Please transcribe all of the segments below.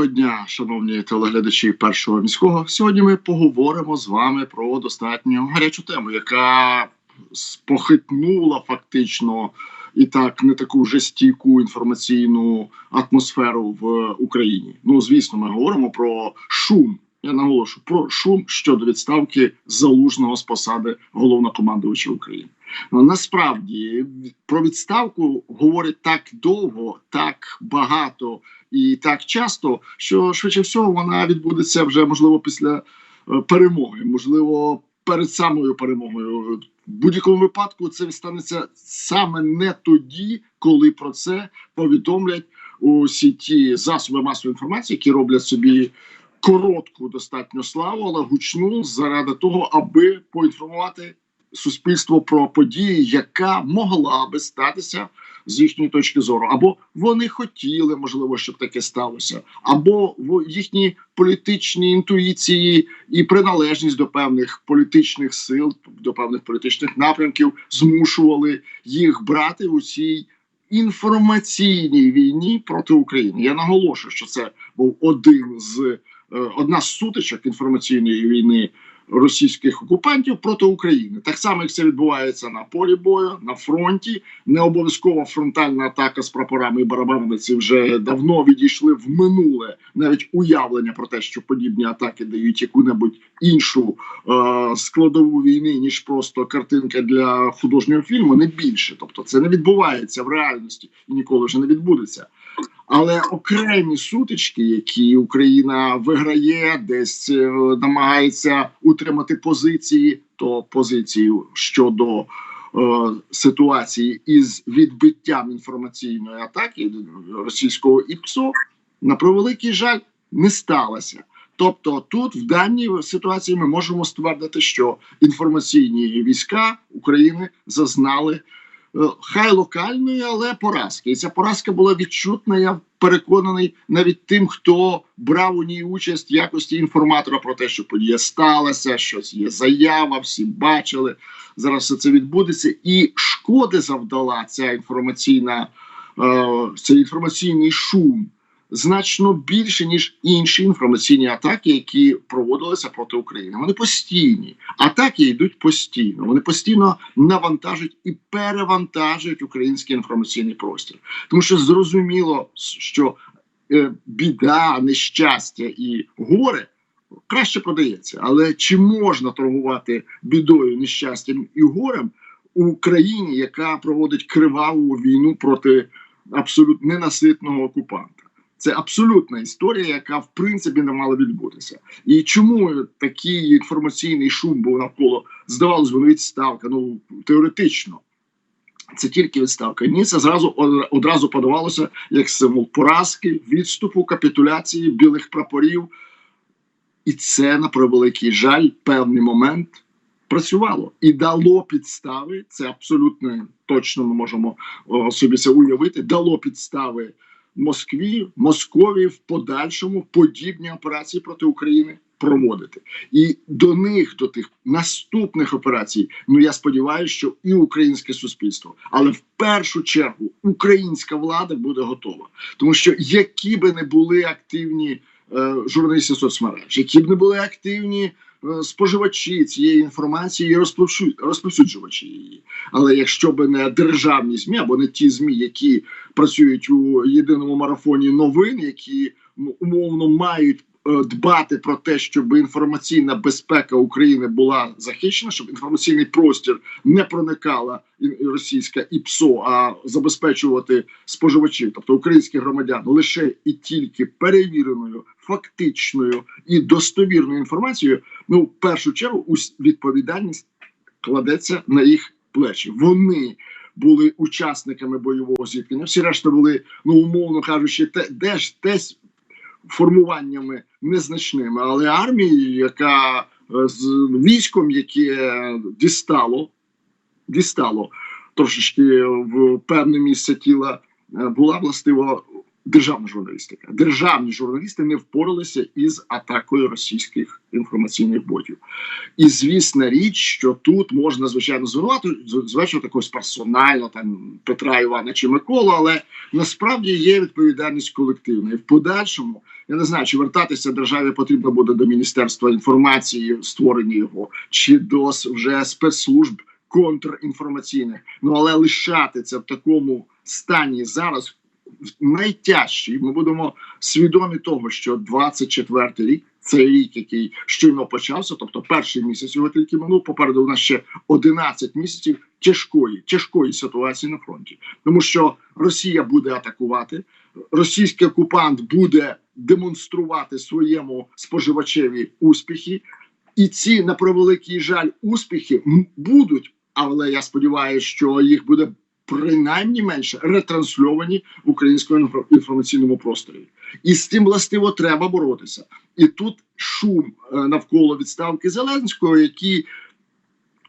Доброго дня, шановні телеглядачі першого міського. Сьогодні ми поговоримо з вами про достатньо гарячу тему, яка спохитнула фактично і так не таку вже інформаційну атмосферу в Україні. Ну звісно, ми говоримо про шум. Я наголошую про шум щодо відставки залужного з посади головнокомандувача України. Ну насправді про відставку говорять так довго, так багато і так часто, що швидше всього вона відбудеться вже можливо після е, перемоги, можливо, перед самою перемогою. В будь-якому випадку це станеться саме не тоді, коли про це повідомлять усі ті засоби масової інформації, які роблять собі. Коротку достатньо славу, але гучну заради того, аби поінформувати суспільство про події, яка могла би статися з їхньої точки зору, або вони хотіли, можливо, щоб таке сталося, або в їхні політичні інтуїції і приналежність до певних політичних сил, до певних політичних напрямків змушували їх брати у цій. Інформаційній війні проти України я наголошую, що це був один з одна з сутичок інформаційної війни російських окупантів проти України. Так само, як це відбувається на полі бою, на фронті. Не обов'язково фронтальна атака з прапорами і барабанами ці вже давно відійшли в минуле навіть уявлення про те, що подібні атаки дають яку-небудь іншу е складову війни, ніж просто картинка для художнього фільму, не більше. Тобто, це не відбувається в реальності і ніколи вже не відбудеться. Але окремі сутички, які Україна виграє, десь е, намагається утримати позиції, то позицію щодо е, ситуації із відбиттям інформаційної атаки російського ІПСО, на превеликий жаль, не сталося. Тобто, тут в даній ситуації ми можемо ствердити, що інформаційні війська України зазнали. Е, хай локальної, але поразки. І ця поразка була відчутна. Я переконаний навіть тим, хто брав у ній участь в якості інформатора про те, що подія сталася, щось є заява, всі бачили. Зараз все це відбудеться, і шкоди завдала ця інформаційна, е, цей інформаційний шум значно більше ніж інші інформаційні атаки, які проводилися проти України. Вони постійні атаки йдуть постійно. Вони постійно навантажують і перевантажують український інформаційний простір, тому що зрозуміло, що е, біда, нещастя і горе. Краще продається, але чи можна торгувати бідою, нещастям і горем у країні, яка проводить криваву війну проти абсолютно ненаситного окупанта? Це абсолютна історія, яка в принципі не мала відбутися. І чому такий інформаційний шум був навколо здавалось би ну, відставка? Ну теоретично. Це тільки відставка. Ні, це зразу одразу подавалося як символ поразки, відступу, капітуляції, білих прапорів. І це на превеликий жаль, певний момент працювало і дало підстави. Це абсолютно точно ми можемо собі це уявити. Дало підстави. Москві, Московії в подальшому подібні операції проти України проводити. І до них, до тих наступних операцій, ну я сподіваюся, що і українське суспільство, але в першу чергу українська влада буде готова, тому що які би не були активні е, журналісти соцмереж, які б не були активні. Споживачі цієї інформації і розповсюджувачі її. Але якщо б не державні змі або не ті змі, які працюють у єдиному марафоні новин, які ну, умовно мають Е, дбати про те, щоб інформаційна безпека України була захищена, щоб інформаційний простір не проникала російська і ПСО, а забезпечувати споживачів, тобто українських громадян, лише і тільки перевіреною, фактичною і достовірною інформацією. Ну, в першу чергу, відповідальність кладеться на їх плечі. Вони були учасниками бойового зіткнення. Всі решта були, ну умовно кажучи, те, де ж десь формуваннями незначними, але армії, яка е, з військом, яке дістало, дістало трошечки в певне місце тіла, е, була властиво державна журналістика. Державні журналісти не впоралися із атакою російських інформаційних ботів. І звісна річ, що тут можна звичайно звинувати звичайно якось персонально там Петра Івана чи Миколу, але насправді є відповідальність колективна. І в подальшому я не знаю, чи вертатися державі потрібно буде до міністерства інформації, створення його, чи до вже спецслужб контрінформаційних. Ну але лишати це в такому стані зараз найтяжче. Ми будемо свідомі того, що 24-й рік. Це рік, який щойно почався, тобто перший місяць його тільки минув. Попереду у нас ще 11 місяців тяжкої, тяжкої ситуації на фронті, тому що Росія буде атакувати, російський окупант буде демонструвати своєму споживачеві успіхи, і ці на превеликий жаль успіхи будуть. Але я сподіваюся, що їх буде принаймні менше ретрансльовані в українському інформаційному просторі, і з цим властиво треба боротися. І тут шум е, навколо відставки Зеленського, які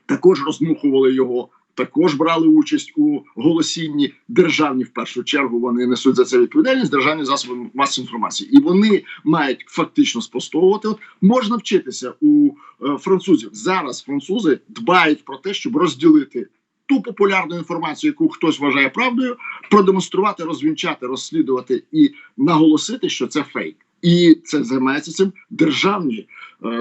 також розмухували його. Також брали участь у голосінні державні в першу чергу. Вони несуть за це відповідальність державні засоби масової інформації, і вони мають фактично спростовувати. От можна вчитися у е, французів зараз. Французи дбають про те, щоб розділити ту популярну інформацію, яку хтось вважає правдою, продемонструвати, розвінчати, розслідувати і наголосити, що це фейк. І це займається цим державні е,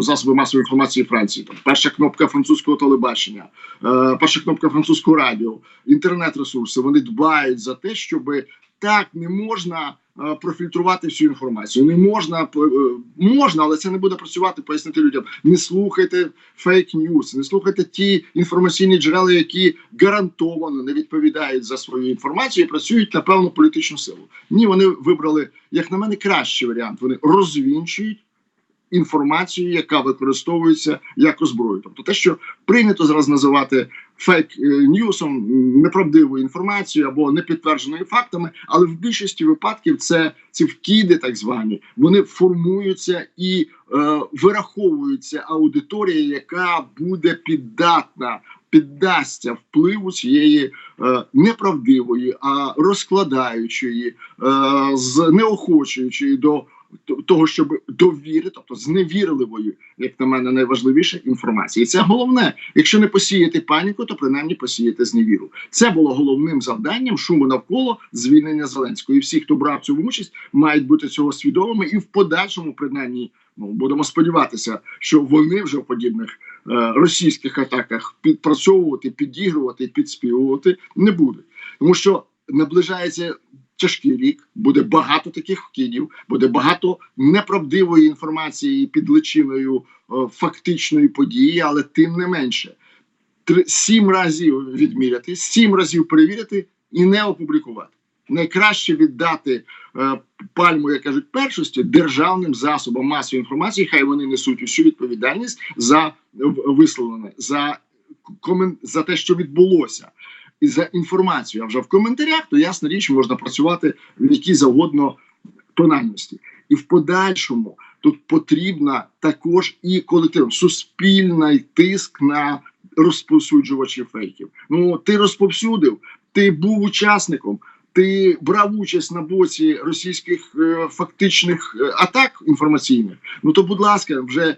засоби масової інформації Франції. Там перша кнопка французького телебачення, е, перша кнопка французького радіо, інтернет-ресурси. Вони дбають за те, щоб так не можна профільтрувати всю інформацію. Не можна е, можна, але це не буде працювати. Пояснити людям. Не слухайте фейк ньюс, не слухайте ті інформаційні джерела, які гарантовано не відповідають за свою інформацію і працюють на певну політичну силу. Ні, вони вибрали як на мене кращий варіант. Вони розвінчують інформацію, яка використовується як озброю. Тобто, те, що прийнято зараз називати фейк ньюсом, неправдивою інформацією або непідтвердженою фактами, але в більшості випадків це ці вкиди, так звані, вони формуються і е, вираховуються аудиторія, яка буде піддатна. Піддасться впливу цієї е, неправдивої, а розкладаючої, е, з неохочуючої до того, щоб довіри, тобто зневірливої, як на мене, найважливіше інформації. І це головне. Якщо не посіяти паніку, то принаймні посіяти зневіру. Це було головним завданням шуму навколо звільнення Зеленського. І всі, хто брав цю участь, мають бути цього свідомими і в подальшому, принаймні, ну будемо сподіватися, що вони вже в подібних е, російських атаках підпрацьовувати, підігрувати, підспівувати не будуть, тому що наближається тяжкий рік, буде багато таких вкидів, буде багато неправдивої інформації під личиною е, фактичної події, але тим не менше, сім разів відміряти, сім разів перевірити і не опублікувати. Найкраще віддати е, пальму, як кажуть, першості державним засобам масової інформації. Хай вони несуть усю відповідальність за висловлене, за комен... за те, що відбулося і за інформацію. А вже в коментарях, то ясна річ, можна працювати в якій завгодно тональності. І в подальшому тут потрібна також і колектив, суспільний тиск на розповсюджувачів фейків. Ну ти розповсюдив, ти був учасником ти брав участь на боці російських е, фактичних е, атак інформаційних, ну то, будь ласка, вже е,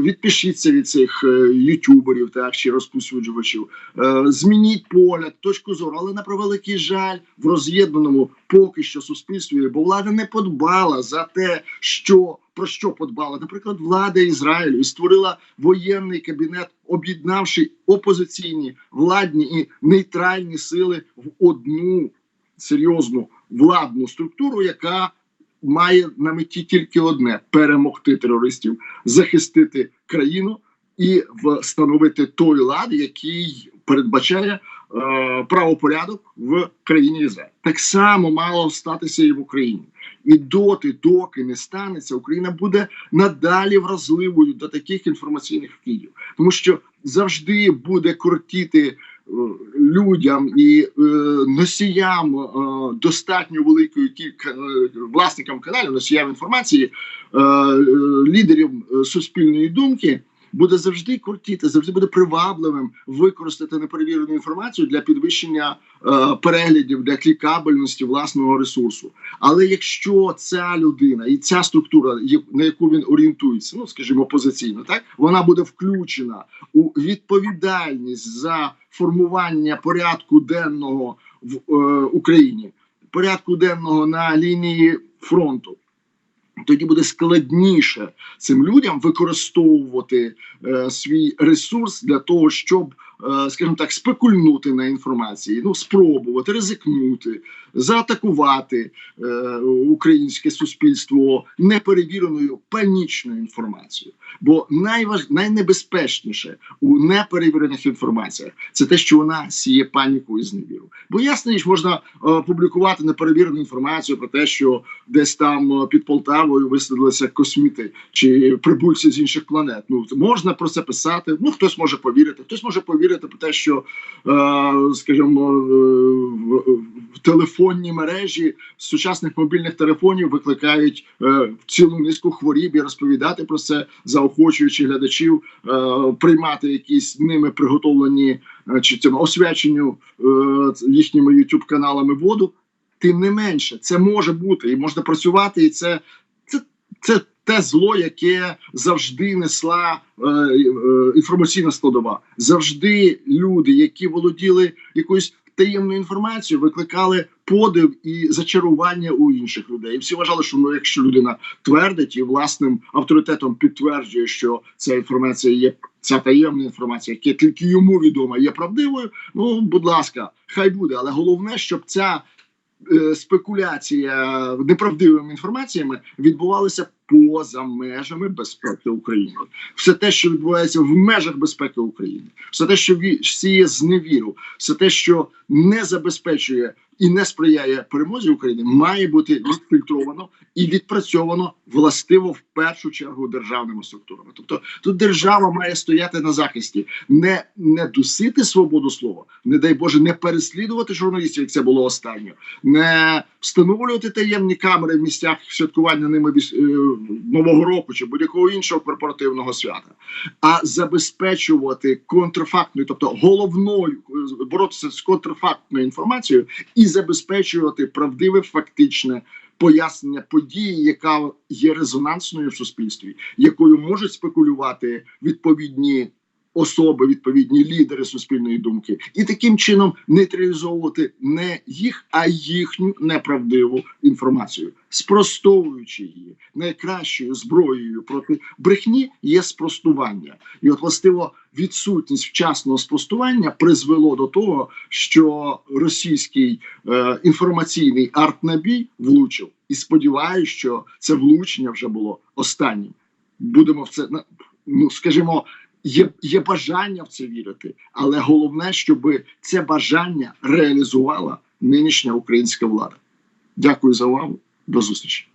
відпишіться від цих е, ютуберів, так чи розповсюджувачів, е, змініть погляд, точку зору, але на превеликий жаль в роз'єднаному поки що суспільстві, бо влада не подбала за те, що про що подбала, наприклад, влада Ізраїлю і створила воєнний кабінет, об'єднавши опозиційні владні і нейтральні сили в одну серйозну владну структуру, яка має на меті тільки одне: перемогти терористів, захистити країну і встановити той лад, який передбачає е, правопорядок в країні Ізраїль. Так само мало статися і в Україні. І доти, доки не станеться, Україна буде надалі вразливою до таких інформаційних вкидів, тому що завжди буде кортіти людям і е, носіям е, достатньо великої кілька е, власникам каналів, носіям інформації, лідерів суспільної думки. Буде завжди кортіти, завжди буде привабливим використати неперевірену інформацію для підвищення е, переглядів, для клікабельності власного ресурсу. Але якщо ця людина і ця структура, на яку він орієнтується, ну скажімо, позиційно, так вона буде включена у відповідальність за формування порядку денного в е, Україні, порядку денного на лінії фронту. Тоді буде складніше цим людям використовувати е, свій ресурс для того, щоб, скажімо так, спекульнути на інформації, ну спробувати ризикнути, заатакувати е, українське суспільство неперевіреною панічною інформацією. Бо найваж... найнебезпечніше у неперевірених інформаціях це те, що вона сіє паніку і зневіру. Бо ясно, ніж можна е, публікувати неперевірену інформацію про те, що десь там е, під Полтавою висадилися косміти чи прибульці з інших планет. Ну можна про це писати. Ну хтось може повірити, хтось може повірити про те, що е, скажімо, е, в, телефонній мережі сучасних мобільних телефонів викликають е, цілу низку хворіб і розповідати про це, заохочуючи глядачів приймати якісь ними приготовлені чи цьому освяченню їхніми youtube каналами воду. Тим не менше, це може бути і можна працювати, і це, це те зло, яке завжди несла е, е, інформаційна складова. Завжди люди, які володіли якоюсь таємною інформацією, викликали подив і зачарування у інших людей. І всі вважали, що ну, якщо людина твердить і власним авторитетом підтверджує, що ця інформація є. Ця таємна інформація, яка тільки йому відома, є правдивою. Ну, будь ласка, хай буде. Але головне, щоб ця е, спекуляція неправдивими інформаціями відбувалася поза межами безпеки України. Все те, що відбувається в межах безпеки України, все те, що сіє зневіру, все те, що не забезпечує і не сприяє перемозі України, має бути відфільтровано і відпрацьовано властиво в першу чергу державними структурами. Тобто тут держава має стояти на захисті, не, не дусити свободу слова, не дай Боже, не переслідувати журналістів, як це було останньо, не встановлювати таємні камери в місцях святкування ними е, нового року чи будь-якого іншого корпоративного свята, а забезпечувати контрфактною, тобто головною боротися з контрфактною інформацією і забезпечувати правдиве фактичне пояснення події, яка є резонансною в суспільстві, якою можуть спекулювати відповідні особи, відповідні лідери суспільної думки, і таким чином нейтралізовувати не їх, а їхню неправдиву інформацію, спростовуючи її найкращою зброєю проти брехні є спростування, і от властиво відсутність вчасного спростування призвело до того, що російський е, інформаційний артнабій влучив, і сподіваюся, що це влучення вже було останнім. Будемо в це ну скажімо. Є, є бажання в це вірити, але головне, щоб це бажання реалізувала нинішня українська влада. Дякую за увагу. До зустрічі.